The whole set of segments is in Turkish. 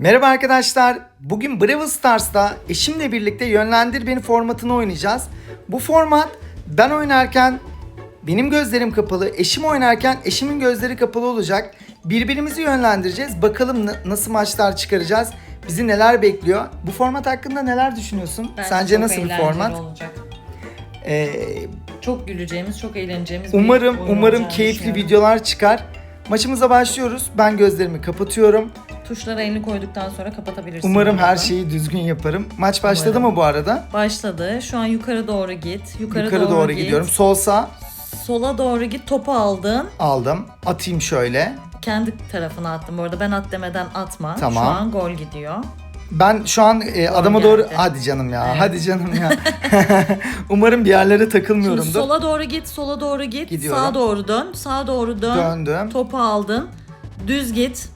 Merhaba arkadaşlar. Bugün Brawl Stars'ta eşimle birlikte Yönlendir Beni formatını oynayacağız. Bu format ben oynarken benim gözlerim kapalı, eşim oynarken eşimin gözleri kapalı olacak. Birbirimizi yönlendireceğiz. Bakalım na- nasıl maçlar çıkaracağız. Bizi neler bekliyor? Bu format hakkında neler düşünüyorsun? Bence Sence nasıl bir format? Olacak. Ee, Çok güleceğimiz, çok eğleneceğimiz bir umarım oyun umarım olacağını keyifli videolar çıkar. Maçımıza başlıyoruz. Ben gözlerimi kapatıyorum. Tuşlara elini koyduktan sonra kapatabilirsin. Umarım her şeyi düzgün yaparım. Maç başladı Umarım. mı bu arada? Başladı. Şu an yukarı doğru git. Yukarı, Yukarı doğru, git. gidiyorum. Sol sağ Sola doğru git. Topu aldın. aldım. Atayım şöyle. Kendi tarafına attım. Bu arada ben at demeden atma. Tamam. Şu an gol gidiyor. Ben şu an e, adama geldi. doğru hadi canım ya. Hadi canım ya. Umarım bir yerlere Şimdi takılmıyorumdur. sola doğru git, sola doğru git. Gidiyorum. Sağa doğru dön. Sağa doğru dön. Döndüm. Topu aldın. Düz git.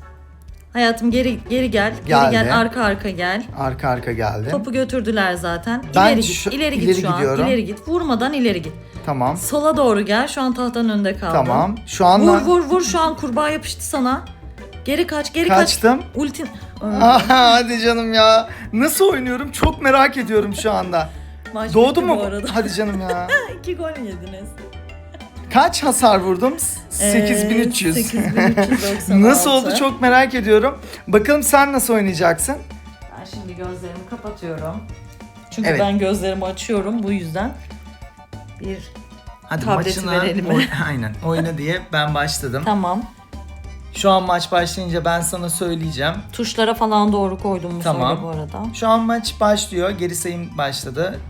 Hayatım geri geri gel. Geri Geldi. gel. Arka arka gel. Arka arka geldim. Topu götürdüler zaten. Ben ileri şu- git. ileri git ileri şu an. gidiyorum. İleri git. Vurmadan ileri git. Tamam. Sola doğru gel. Şu an tahtanın önünde kaldın. Tamam. Şu anda Vur vur vur şu an kurbağa yapıştı sana. Geri kaç geri kaçtım. kaç. Ultin. Aha, hadi canım ya. Nasıl oynuyorum çok merak ediyorum şu anda. Maç Doğdu bitti mu? Bu arada. Hadi canım ya. İki gol yediniz. Kaç hasar vurdum? Ee, 8300. 8396. nasıl oldu çok merak ediyorum. Bakalım sen nasıl oynayacaksın? Ben şimdi gözlerimi kapatıyorum. Çünkü Evet. ben gözlerimi açıyorum bu yüzden. Bir Hadi Tableti maçına verelim. oy- aynen oyna diye ben başladım. tamam. Şu an maç başlayınca ben sana söyleyeceğim. Tuşlara falan doğru koydum mu Tamam. bu arada. Şu an maç başlıyor. Geri sayım başladı.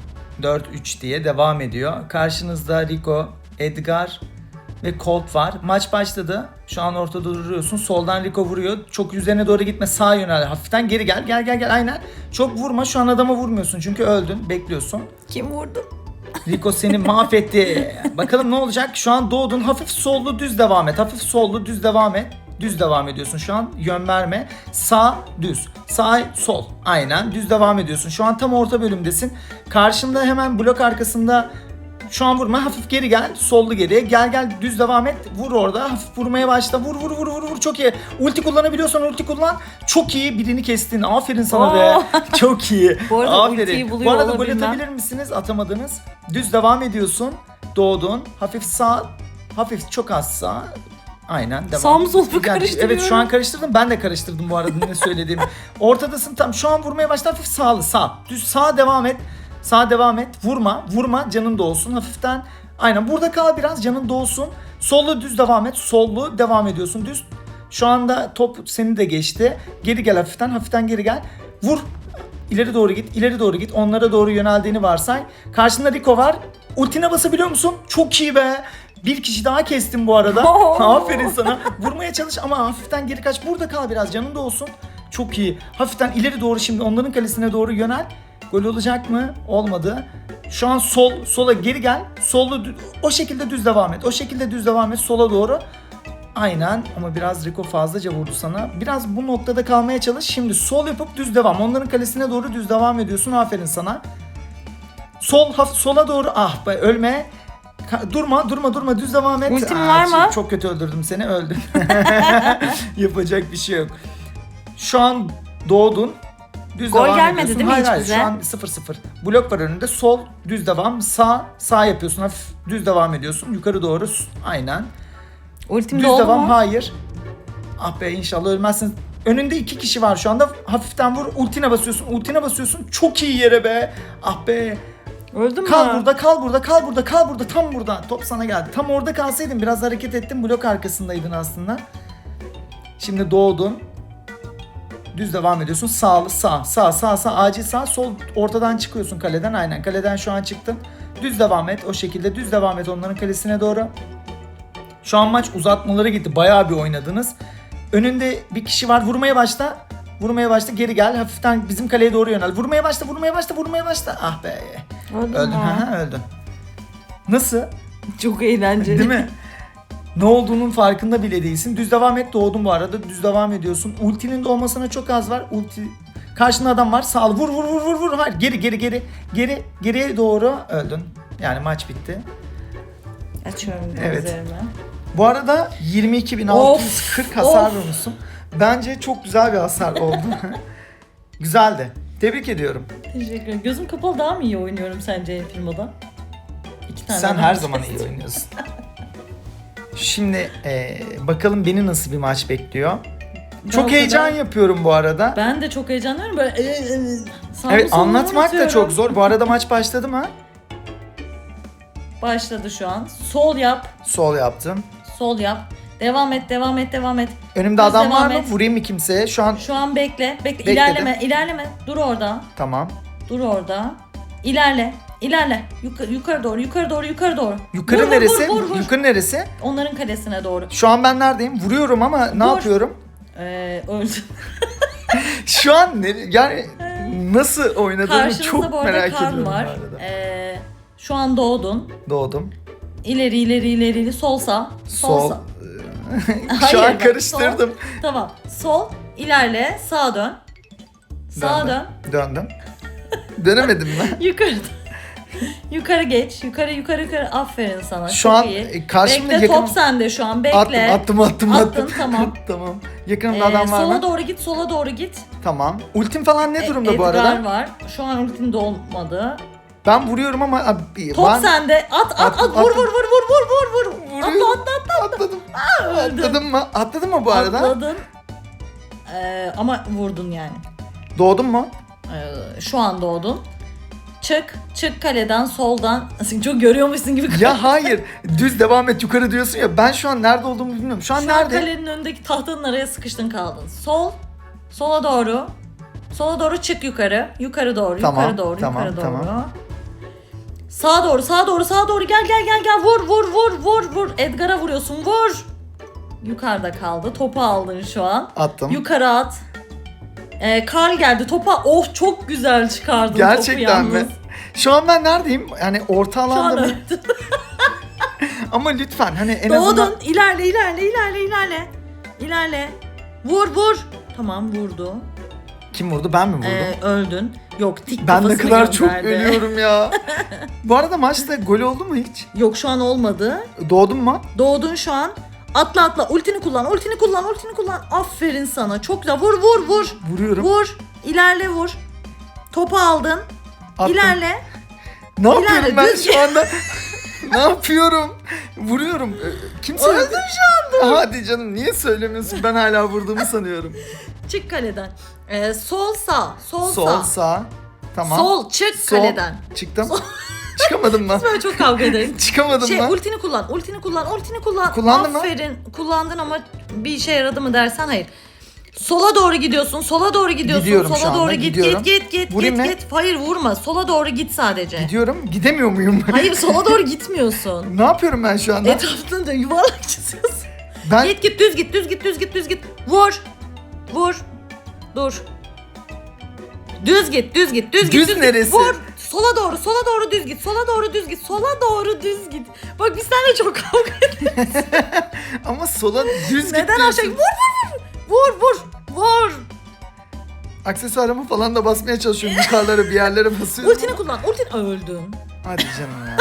4-3 diye devam ediyor. Karşınızda Rico, Edgar ve Colt var. Maç başladı. Şu an ortada duruyorsun. Soldan Rico vuruyor. Çok üzerine doğru gitme. Sağa yönel. Hafiften geri gel. Gel gel gel. Aynen. Çok vurma. Şu an adama vurmuyorsun. Çünkü öldün. Bekliyorsun. Kim vurdu? Rico seni mahvetti. Bakalım ne olacak? Şu an doğdun. Hafif sollu düz devam et. Hafif sollu düz devam et. Düz devam ediyorsun şu an. Yön verme. Sağ düz. Sağ sol. Aynen düz devam ediyorsun. Şu an tam orta bölümdesin. Karşında hemen blok arkasında şu an vurma. Hafif geri gel. Sollu geriye. Gel gel düz devam et. Vur orada. Hafif vurmaya başla. Vur vur vur vur vur. Çok iyi. Ulti kullanabiliyorsan ulti kullan. Çok iyi. Birini kestin. Aferin sana be. Oo. Çok iyi. Bu arada Aferin. Bu arada gol atabilir misiniz? Atamadınız. Düz devam ediyorsun. Doğdun. Hafif sağ. Hafif çok az sağ. Aynen devam. Sağ mı sol mu karıştırıyorum? Evet şu an karıştırdım. Ben de karıştırdım bu arada ne söylediğimi. Ortadasın tam. Şu an vurmaya başla. Hafif sağlı sağ. Düz sağ devam et. Sağ devam et. Vurma. Vurma. Canın dolsun. Hafiften. Aynen burada kal biraz. Canın dolsun. Sollu düz devam et. Sollu devam ediyorsun. Düz. Şu anda top seni de geçti. Geri gel hafiften. Hafiften geri gel. Vur. İleri doğru git. ileri doğru git. Onlara doğru yöneldiğini varsay. Karşında Rico var. Ultine basabiliyor musun? Çok iyi be. Bir kişi daha kestim bu arada. Aferin sana. Vurmaya çalış ama hafiften geri kaç. Burada kal biraz. Canın da olsun. Çok iyi. Hafiften ileri doğru şimdi onların kalesine doğru yönel. Gol olacak mı? Olmadı. Şu an sol sola geri gel. Sollu dü- o şekilde düz devam et. O şekilde düz devam et sola doğru. Aynen ama biraz Rico fazlaca vurdu sana. Biraz bu noktada kalmaya çalış. Şimdi sol yapıp düz devam. Onların kalesine doğru düz devam ediyorsun. Aferin sana. Sol hafif sola doğru. Ah be ölme. Ka- durma durma durma düz devam et. Ultim var mı? Çok kötü öldürdüm seni öldün. Yapacak bir şey yok. Şu an doğdun. Düz Gol devam gelmedi ediyorsun. değil mi hayır, hiç hayır, bize? Şu an 0-0. Blok var önünde. Sol düz devam. Sağ sağ yapıyorsun. Hafif düz devam ediyorsun. Yukarı doğru. Aynen. Ultim Düz devam mu? hayır. Ah be inşallah ölmezsin. Önünde iki kişi var şu anda. Hafiften vur. Ultine basıyorsun. Ultine basıyorsun. Çok iyi yere be. Ah be. Öldü mü? Kal burada, kal burada, kal burada, kal burada. Tam burada. Top sana geldi. Tam orada kalsaydın biraz hareket ettin. Blok arkasındaydın aslında. Şimdi doğdun. Düz devam ediyorsun. Sağlı sağ, sağ, sağ, sağ, acil sağ, sol ortadan çıkıyorsun kaleden. Aynen kaleden şu an çıktın. Düz devam et o şekilde. Düz devam et onların kalesine doğru. Şu an maç uzatmalara gitti. Bayağı bir oynadınız. Önünde bir kişi var. Vurmaya başla. Vurmaya başla. Geri gel. Hafiften bizim kaleye doğru yönel. Vurmaya başla. Vurmaya başla. Vurmaya başla. Ah be. Öldün. Ha, ha, öldün. Nasıl? Çok eğlenceli. Değil mi? Ne olduğunun farkında bile değilsin. Düz devam et. Doğdun bu arada. Düz devam ediyorsun. Ultinin dolmasına çok az var. Ulti Karşında adam var. Sağ. Vur vur vur vur vur. Hayır. Geri geri geri. Geri geriye doğru öldün. Yani maç bitti. Açıyorum Evet. gözlerimi. Bu arada 22.640 hasar Of, vurmuşsun. Bence çok güzel bir hasar oldu. Güzeldi. Tebrik ediyorum. Teşekkür ederim. Gözüm kapalı daha mı iyi oynuyorum sence Enfilmo'da? İki tane Sen her zaman iyi oynuyorsun. Şimdi e, bakalım beni nasıl bir maç bekliyor. Çok heyecan kadar- yapıyorum bu arada. Ben de çok heyecanlanıyorum. Böyle e, e, sağımı Evet anlatmak da unutuyorum. çok zor. Bu arada maç başladı mı? Başladı şu an. Sol yap. Sol yaptım. Sol yap. Devam et, devam et, devam et. Önümde Düz adam var devam mı? et. Vurayım mı kimseye? Şu an Şu an bekle. Bekle. Bekledim. İlerleme, ilerleme. Dur orada. tamam. Dur orada. İlerle. İlerle. Yukarı, yukarı doğru, yukarı doğru, yukarı doğru. Yukarı Vur, neresi? Vur, vur, vur. Yukarı neresi? Onların kalesine doğru. Şu an ben neredeyim? Vuruyorum ama ne Vur. yapıyorum? Ee, öldü. Şu an ne, yani nasıl oynadığımı Karşınızda çok bu arada merak Karl ediyorum var. bu arada. Ee, şu an doğdun. Doğdum. İleri ileri ileri ileri sol sağ. Sol, Sol. sağ. Şu Hayır, an bak, karıştırdım. Tamam. Sol ilerle sağa dön. Sağa Döndüm. dön. Döndüm. Dönemedim mi? Yukarı. Yukarı geç. Yukarı yukarı yukarı. Aferin sana. Şu Çok an iyi. e, karşımda Bekle yakın... top sende şu an. Bekle. Attım attım attım Attın, attım. tamam. tamam. Yakınımda Ee, adam var sola mı? doğru git, sola doğru git. Tamam. Ultim falan ne E, durumda bu Edgar arada? var. Şu an ultin de olmadı. Ben vuruyorum ama abi, Top ben sende. At at Attım, at. Vur vur vur vur vur vur vur. vuruyorum. Atla atla atla. Atladım. öldüm. Atladım mı? Atladın mı bu arada? Atladın. Ee, ama vurdun yani. Doğdun mu? Ee, şu an doğdun. Çık, çık kaleden soldan. Çok görüyormuşsun gibi. Ya hayır. Düz devam et yukarı diyorsun ya. Ben şu an nerede olduğumu bilmiyorum. Şu an Şu an nerede? kalenin önündeki tahtanın araya sıkıştın kaldın. Sol, sola doğru. Sola doğru çık yukarı. Yukarı doğru, Tamam, yukarı doğru, tamam, yukarı doğru. tamam. Sağa doğru, sağa doğru, sağa doğru. Gel gel gel gel. Vur vur vur vur vur. Edgar'a vuruyorsun. Vur. Yukarıda kaldı. Topu aldın şu an. Attım. Yukarı at. Ee, Karl geldi topa. Oh çok güzel çıkardın topu Gerçekten yalnız. mi? Şu an ben neredeyim? Yani orta Şu an alanda mı? Ama lütfen hani en Doğdun. azından İlerle ilerle ilerle ilerle. İlerle. Vur vur. Tamam vurdu. kim vurdu? Ben mi vurdum? Ee, öldün. Yok tik ben ne kafasını kadar çok gönderdi. ölüyorum ya. bu arada maçta gol oldu mu hiç? Yok şu an olmadı. Doğdun mu? Doğdun şu an. Atla atla. Ultini kullan. Ultini kullan. Ultini kullan. Aferin sana. Çok güzel. Vur vur vur. Vuruyorum. Vur. İlerle vur. Topu aldın. Attım. İlerle. Ne yapıyorum İlerle, ben düz şu anda? ne yapıyorum? Vuruyorum. Ee, Kim söyledi? Öldün şu anda. Hadi canım niye söylemiyorsun? Ben hala vurduğumu sanıyorum. Çık kaleden. Ee, sol sağ. Sol, Sol sağ. sağ. Tamam. Sol çık Sol. kaleden. Çıktım. Çıkamadım mı? Böyle çok kavga ederim. Çıkamadım Şey mı? ultini kullan, ultini kullan, ultini kullan. Kullandın mı? Aferin. Kullandın ama bir işe yaradı mı dersen hayır. Sola doğru gidiyorsun, sola doğru gidiyorsun, Gidiyorum sola şu anda, doğru git, gidiyorum. git, git, git, Vurayım git, mı? git. Hayır vurma, sola doğru git sadece. Gidiyorum. Gidemiyor muyum? Hayır sola doğru gitmiyorsun. ne yapıyorum ben şu anda? Etrafında da yuvarlak çiziyorsun. ben Git git düz git, düz git, düz git, düz git. Vur. Vur. Dur. Düz git, düz git, düz, Düz git. Düz neresi? Git. Vur. Sola doğru, sola doğru düz git. Sola doğru düz git. Sola doğru düz git. Bak biz seninle çok kavga ama sola düz Neden gidiyorsun. aşağı vur vur vur vur vur vur Aksesuarımı falan da basmaya çalışıyorum. Yukarılara bir yerlere basıyorum. ultini kullan ultini öldün Hadi canım ya.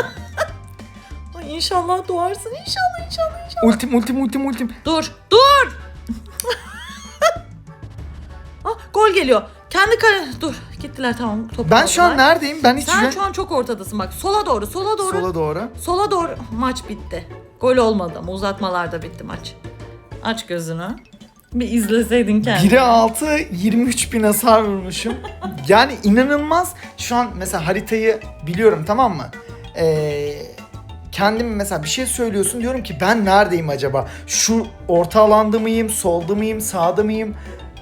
ay inşallah doğarsın inşallah inşallah inşallah ultim ultim ultim ultim. dur dur ah gol geliyor kendi kale dur gittiler tamam topu Ben şu an neredeyim? Ben hiç sen şu an çok ortadasın bak sola doğru sola doğru sola, sola doğru. doğru maç bitti gol olmadı ama uzatmalarda bitti maç aç gözünü bir izleseydin kendini 1'e 6 23 bin hasar vurmuşum. yani inanılmaz. Şu an mesela haritayı biliyorum tamam mı? Ee, kendim mesela bir şey söylüyorsun diyorum ki ben neredeyim acaba? Şu orta alanda mıyım? Solda mıyım? Sağda mıyım?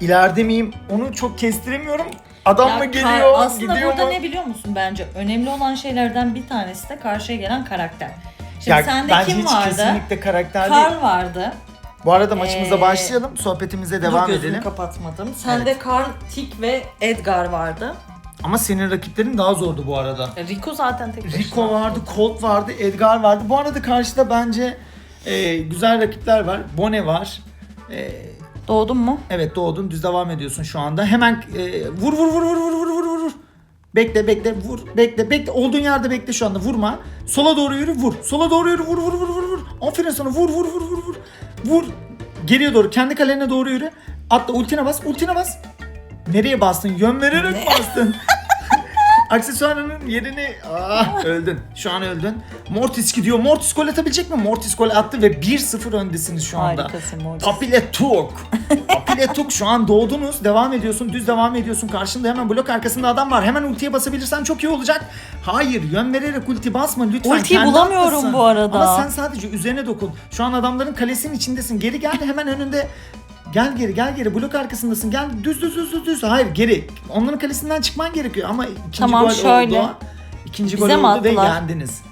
İleride miyim? Onu çok kestiremiyorum. Adam Ya mı kar- geliyor? Aslında gidiyor burada mu? ne biliyor musun bence? Önemli olan şeylerden bir tanesi de karşıya gelen karakter. Şimdi Ya sende bence kim hiç vardı? kesinlikle karakter değil. Karl vardı. Bu arada maçımıza Ee, başlayalım. Sohbetimize devam Dur gözümü edelim. kapatmadım. Sende Karl, Tik ve Edgar vardı. Ama senin rakiplerin daha zordu bu arada. E, Rico zaten tek başına. Rico vardı, Colt vardı, Edgar vardı. Bu arada karşıda bence e, güzel rakipler var. Bone var. E, Doğdun mu? evet doğdun, düz devam ediyorsun şu anda. Hemen e, vur vur vur vur vur vur vur vur. Bekle bekle vur bekle bekle olduğun yerde bekle şu anda vurma. Sola doğru yürü vur. Sola doğru yürü vur vur vur vur vur. Aferin sana vur vur vur vur vur. Vur. Geriye doğru kendi kalene doğru yürü. Atla ultine bas. Ultine bas. Nereye bastın? Yön vererek bastın. Aksesuarının yerini... Ah öldün. Şu an öldün. Mortis gidiyor. Mortis gol atabilecek mi? Mortis gol attı ve 1-0 öndesiniz şu anda. Harikasın Mortis. Papiletuk. Papiletuk şu an doğdunuz. Devam ediyorsun. Düz devam ediyorsun. Karşında hemen blok arkasında adam var. Hemen ultiye basabilirsen çok iyi olacak. Hayır yön vererek ulti basma lütfen. Ultiyi Kendi bulamıyorum atlasın. bu arada. Ama sen sadece üzerine dokun. Şu an adamların kalesinin içindesin. Geri gel hemen önünde. Gel geri gel geri blok arkasındasın gel düz düz düz düz düz hayır geri onların kalesinden çıkman gerekiyor ama ikinci Tamam, gol şöyle. oldu ikinci Bize gol oldu ve attılar? yendiniz.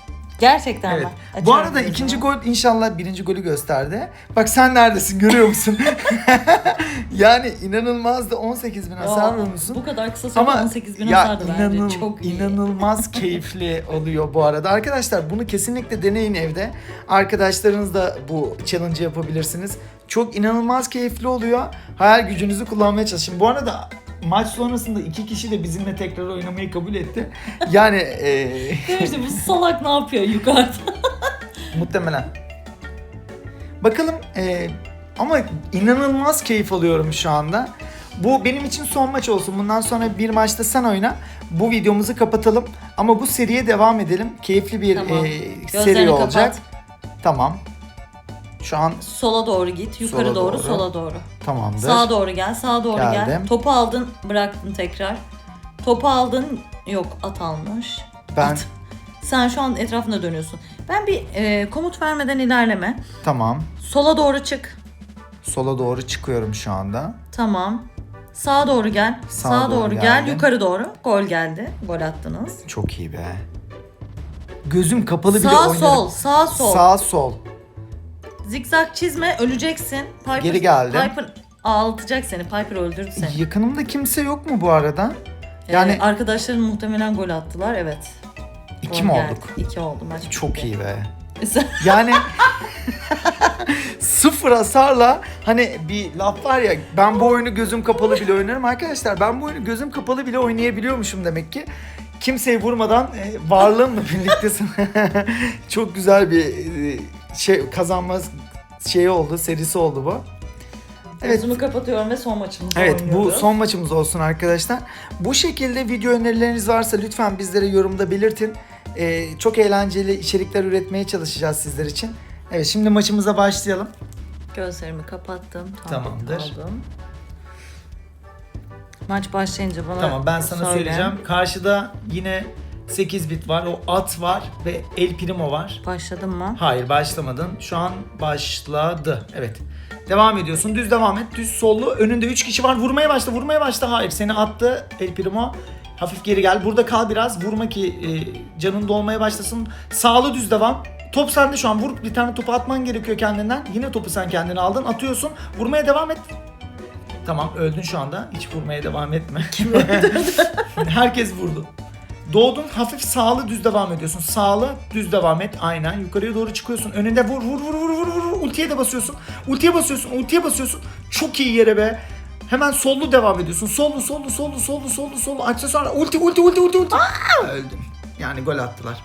Gerçekten Evet. mi? Bu Açıyorum arada gözümü. ikinci gol inşallah birinci golü gösterdi. Bak sen neredesin görüyor musun? yani inanılmaz da 18 bin hasar vurmuşsun. Bu kadar kısa sürede Ama 18 bin ya hasardı bence. inanıl- Çok iyi. inanılmaz keyifli oluyor bu arada. Arkadaşlar bunu kesinlikle deneyin evde. Arkadaşlarınızla bu challenge yapabilirsiniz. Çok inanılmaz keyifli oluyor. Hayal gücünüzü kullanmaya çalışın. Bu arada maç sonrasında iki kişi de bizimle tekrar oynamayı kabul etti. Yani eee, Demiştim bu salak ne yapıyor yukarıda? muhtemelen. Bakalım eee, ama inanılmaz keyif alıyorum şu anda. Bu benim için son maç olsun. Bundan sonra bir maçta sen oyna. Bu videomuzu kapatalım. Ama bu seriye devam edelim. Keyifli bir Tamam. eee, Gözlerini seri kapat. olacak. Tamam. Şu an Sola doğru git. Yukarı Sola doğru, doğru. sola doğru. tamamdır. Sağa doğru gel, sağa doğru gel. Geldim. Topu aldın, bıraktın tekrar. Topu aldın, yok at almış. Ben At. Sen şu an etrafında dönüyorsun. Ben bir e, komut vermeden ilerleme. tamam. Sola doğru çık. Sola doğru çıkıyorum şu anda. Tamam. Sağa doğru gel. Sağa Sağa, doğru doğru, gel. geldim. Yukarı doğru. Gol geldi. Gol attınız. Çok iyi be. Gözüm kapalı bile Sağ oynarım. sol, sağ sol. Sağ sol. Zikzak çizme, öleceksin. Piper, Geri geldim. Piper ağlatacak seni. Piper öldürdü seni. Yakınımda kimse yok mu bu arada? Ee, Yani arkadaşların muhtemelen gol attılar. Evet. iki Gol mi geldi. olduk? İki oldu maç. Çok bitti. iyi be. Yani sıfır hasarla hani bir laf var ya ben bu oyunu gözüm kapalı bile oynarım arkadaşlar ben bu oyunu gözüm kapalı bile oynayabiliyormuşum demek ki. Kimseyi vurmadan e, varlığımla birliktesin. Çok güzel bir şey kazanma şeyi oldu, serisi oldu bu. Evet. Gözümü kapatıyorum ve son maçımızı Evet bu son maçımız olsun arkadaşlar. Bu şekilde video önerileriniz varsa lütfen bizlere yorumda belirtin. Ee, çok eğlenceli içerikler üretmeye çalışacağız sizler için. Evet şimdi maçımıza başlayalım. Gözlerimi kapattım. Tamamdır. aldım. Maç başlayınca bana Tamam ben sana söyle. söyleyeceğim. Karşıda yine 8 bit var. O at var ve El Primo var. Başladın mı? Hayır başlamadın. Şu an başladı. Evet. Devam ediyorsun. Düz devam et. Düz sollu. Önünde 3 kişi var. Vurmaya başla. Vurmaya başla. Hayır seni attı El Primo. Hafif geri gel. Burada kal biraz. Vurma ki e, canın dolmaya başlasın. Sağlı düz devam. Top sende şu an. Vur bir tane topu atman gerekiyor kendinden. Yine topu sen kendine aldın. Atıyorsun. Vurmaya devam et. Tamam öldün şu anda. Hiç vurmaya devam etme. Herkes vurdu. Doğdun hafif sağlı düz devam ediyorsun. Sağlı düz devam et. Aynen. Yukarıya doğru çıkıyorsun. Önünde vur vur vur vur vur vur. Ultiye de basıyorsun. Ultiye basıyorsun. Ultiye basıyorsun. Çok iyi yere be. Hemen sollu devam ediyorsun. Sollu sollu sollu sollu sollu sollu. Aksesuar. Ulti ulti ulti ulti ulti. Öldün. Yani gol attılar.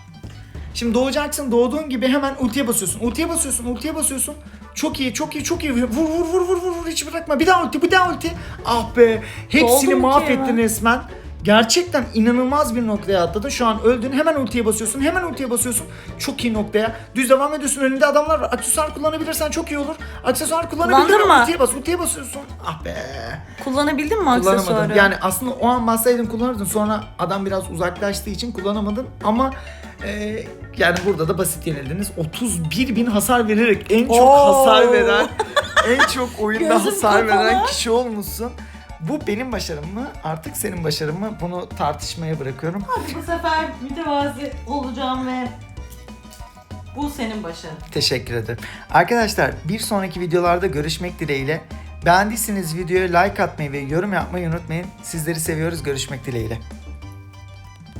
Şimdi doğacaksın. Doğduğun gibi hemen ultiye basıyorsun. Ultiye basıyorsun. Ultiye basıyorsun. Çok iyi, çok iyi, çok iyi. Vur vur vur vur vur vur hiç bırakma. Bir daha ulti, bir daha ulti. Ah be. Hepsini Doldum ki mahvettin resmen. Gerçekten inanılmaz bir noktaya atladın. Şu an öldün. Hemen ultiye basıyorsun. Hemen ultiye basıyorsun. Çok iyi noktaya. Düz devam ediyorsun. Önünde adamlar var. Aksesuar kullanabilirsen çok iyi olur. Aksesuar kullanabildin Kullandın mi? mı? Ultiye bas. Ultiye basıyorsun. Ah be. Kullanabildin mi aksesuarı? Kullanamadım. Yani aslında o an bassaydın kullanırdın. Sonra adam biraz uzaklaştığı için kullanamadın. Ama e, yani burada da basit yenildiniz. 31 bin hasar vererek en çok Oo. hasar veren, en çok oyunda Gözüm hasar veren kapalı. kişi olmuşsun. Bu benim başarım mı? Artık senin başarın mı? Bunu tartışmaya bırakıyorum. Bu sefer mütevazi olacağım ve bu senin başarın. Teşekkür ederim. Arkadaşlar bir sonraki videolarda görüşmek dileğiyle. Beğendiyseniz videoya like atmayı ve yorum yapmayı unutmayın. Sizleri seviyoruz. Görüşmek dileğiyle.